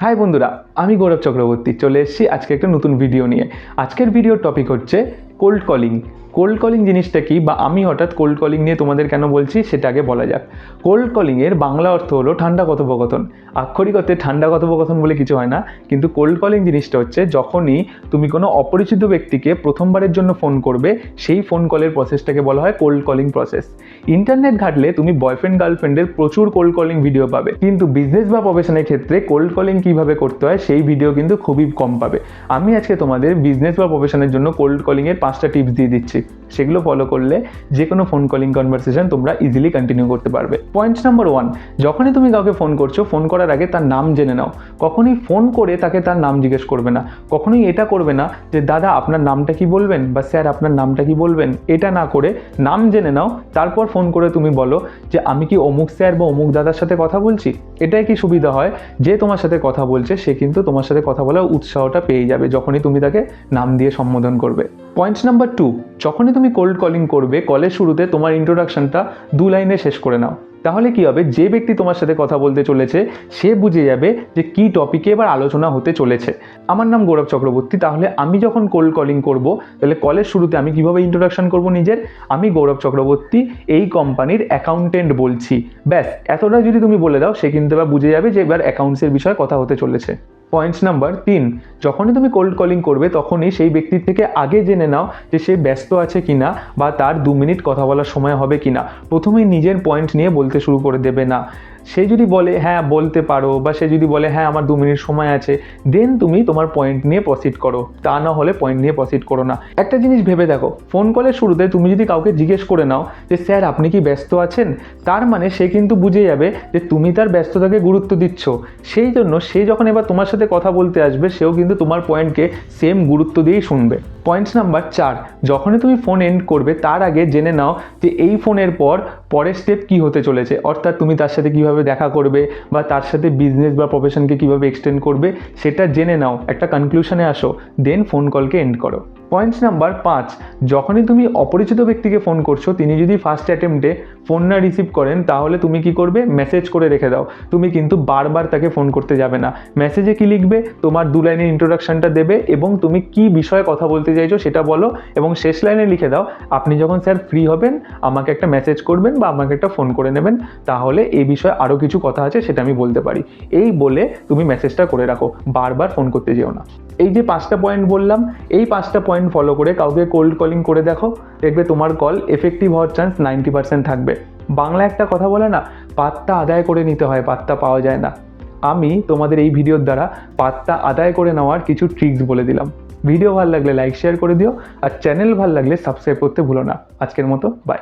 High বন্ধুরা, আমি গৌরব চক্রবর্তী, চলে এসেছি আজকে একটা নতুন ভিডিও নিয়ে। আজকের ভিডিওর টপিক হচ্ছে কোল্ড কলিং কোল্ড কলিং জিনিসটা কি বা আমি হঠাৎ কোল্ড কলিং নিয়ে তোমাদের কেন বলছি সেটা আগে বলা যাক। কোল্ড কলিংয়ের বাংলা অর্থ হলো ঠান্ডা কথোপকথন। আক্ষরিক অর্থে ঠান্ডা কথোপকথন বলে কিছু হয় না, কিন্তু কোল্ড কলিং জিনিসটা হচ্ছে যখনই তুমি কোনো অপরিচিত ব্যক্তিকে প্রথমবারের জন্য ফোন করবে, সেই ফোন কলের প্রসেসটাকে বলা হয় কোল্ড কলিং প্রসেস ইন্টারনেট ঘাটলে তুমি বয়ফ্রেন্ড গার্লফ্রেন্ডের প্রচুর কোল্ড কলিং ভিডিও পাবে। কিন্তু বিজনেস বা প্রফেশনের ক্ষেত্রে কোল্ড কলিং কীভাবে করতে হয়, সেই ভিডিও কিন্তু খুবই কম পাবে। আমি আজকে তোমাদের বিজনেস বা প্রফেশনের জন্য কোল্ড কলিংয়ের পাঁচটা টিপস দিয়ে দিচ্ছি। সেগুলো ফলো করলে যে কোনো ফোন কলিং কনভারসেশন তোমরা ইজিলি কন্টিনিউ করতে পারবে। পয়েন্ট নাম্বার ওয়ান যখনই তুমি কাউকে ফোন করছ ফোন করার আগে তার নাম জেনে নাও। কখনোই ফোন করে তাকে তার নাম জিজ্ঞেস করবে না। কখনোই এটা করবে না যে, দাদা, আপনার নামটা কি বলবেন? বা, স্যার, আপনার নামটা কি বলবেন? এটা না করে নাম জেনে নাও, তারপর ফোন করে তুমি বলো যে, আমি কি অমুক স্যার বা অমুক দাদার সাথে কথা বলছি? এটাই কি সুবিধা হয়? যে তোমার সাথে কথা বলছে, সে কিন্তু তোমার সাথে কথা বলার উৎসাহটা পেয়ে যাবে যখনই তুমি তাকে নাম দিয়ে সম্বোধন করবে। পয়েন্ট নাম্বার টু যখনই তুমি কোল্ড কলিং করবে কলের শুরুতে তোমার ইন্ট্রোডাকশনটা দু লাইনে শেষ করে নাও। তাহলে কি হবে? যে ব্যক্তি তোমার সাথে কথা বলতে চলেছে, সে বুঝে যাবে যে কি টপিকে এবার আলোচনা হতে চলেছে। আমার নাম গৌরব চক্রবর্তী, তাহলে আমি যখন কোল্ড কলিং করব, তাহলে কলের শুরুতে আমি কীভাবে ইন্ট্রোডাকশন করব নিজের? আমি গৌরব চক্রবর্তী, এই কোম্পানির অ্যাকাউন্টেন্ট বলছি। ব্যাস এতটা যদি তুমি বলে দাও, সে কিন্তু এবার বুঝে যাবে যে এবার অ্যাকাউন্টসের বিষয়ে কথা হতে চলেছে। পয়েন্ট নাম্বার তিন। যখনই তুমি কোল্ড কলিং করবে, তখনই সেই ব্যক্তির থেকে আগে জেনে নাও যে সে ব্যস্ত আছে কি না বা তার দু মিনিট কথা বলার সময় হবে কি না প্রথমেই নিজের পয়েন্ট নিয়ে বলতে শুরু করে দেবে না। সে যদি বলে হ্যাঁ বলতে পারো, বা সে যদি বলে হ্যাঁ আমার দু মিনিট সময় আছে দেন তুমি তোমার পয়েন্ট নিয়ে প্রসিড করো। তা না হলে পয়েন্ট নিয়ে প্রসিড করো না। একটা জিনিস ভেবে দেখো ফোন কলের শুরুতে তুমি যদি কাউকে জিজ্ঞেস করে নাও যে, স্যার, আপনি কি ব্যস্ত আছেন? তার মানে সে কিন্তু বুঝে যাবে যে, তুমি তার ব্যস্ততাকে গুরুত্ব দিচ্ছ। সেই জন্য সে যখন এবার তোমার সাথে কথা বলতে আসবে, সেও কিন্তু তোমার পয়েন্টকে সেম গুরুত্ব দিয়েই শুনবে। পয়েন্ট নাম্বার চার। যখনই তুমি ফোন এন্ড করবে, তার আগে জেনে নাও যে এই ফোনের পর পরের স্টেপ কি হতে চলেছে। অর্থাৎ তুমি তার সাথে কীভাবে দেখা করবে বা তার সাথে বিজনেস বা প্রফেশনকে কীভাবে এক্সটেন্ড করবে, সেটা জেনে নাও। একটা কনক্লুশনে আসো দেন ফোন কলকে এন্ড করো। পয়েন্ট নাম্বার পাঁচ, যখনই তুমি অপরিচিত ব্যক্তিকে ফোন করছ, তিনি যদি ফার্স্ট অ্যাটেম্পটে ফোন না রিসিভ করেন, তাহলে তুমি কি করবে? মেসেজ করে রেখে দাও। তুমি কিন্তু বারবার তাকে ফোন করতে যাবে না। মেসেজে কি লিখবে? তোমার দু লাইনের ইন্ট্রোডাকশনটা দেবে এবং তুমি কি বিষয়ে কথা বলতে চাইছো সেটা বলো এবং শেষ লাইনে লিখে দাও, আপনি যখন স্যার ফ্রি হবেন, আমাকে একটা মেসেজ করবেন বা আমাকে একটা ফোন করে নেবেন, তাহলে এই বিষয়ে আরও কিছু কথা আছে সেটা আমি বলতে পারি। এই বলে তুমি মেসেজটা করে রাখো। বারবার ফোন করতে যেও না। এই যে পাঁচটা পয়েন্ট বললাম, এই পাঁচটা পয়েন্ট ফলো করে কাউকে কোল্ড কলিং করে দেখো, দেখবে তোমার কল এফেক্টিভ হওয়ার চান্স নাইনটি পার্সেন্ট থাকবে। বাংলা একটা কথা বলে না, পাত্তা আদায় করে নিতে হয়, পাত্তা পাওয়া যায় না। আমি তোমাদের এই ভিডিওর দ্বারা পাত্তা আদায় করে নেওয়ার কিছু ট্রিক্স বলে দিলাম। ভিডিও ভালো লাগলে লাইক শেয়ার করে দিও, আর চ্যানেল ভালো লাগলে সাবস্ক্রাইব করতে ভুলো না। আজকের মতো বাই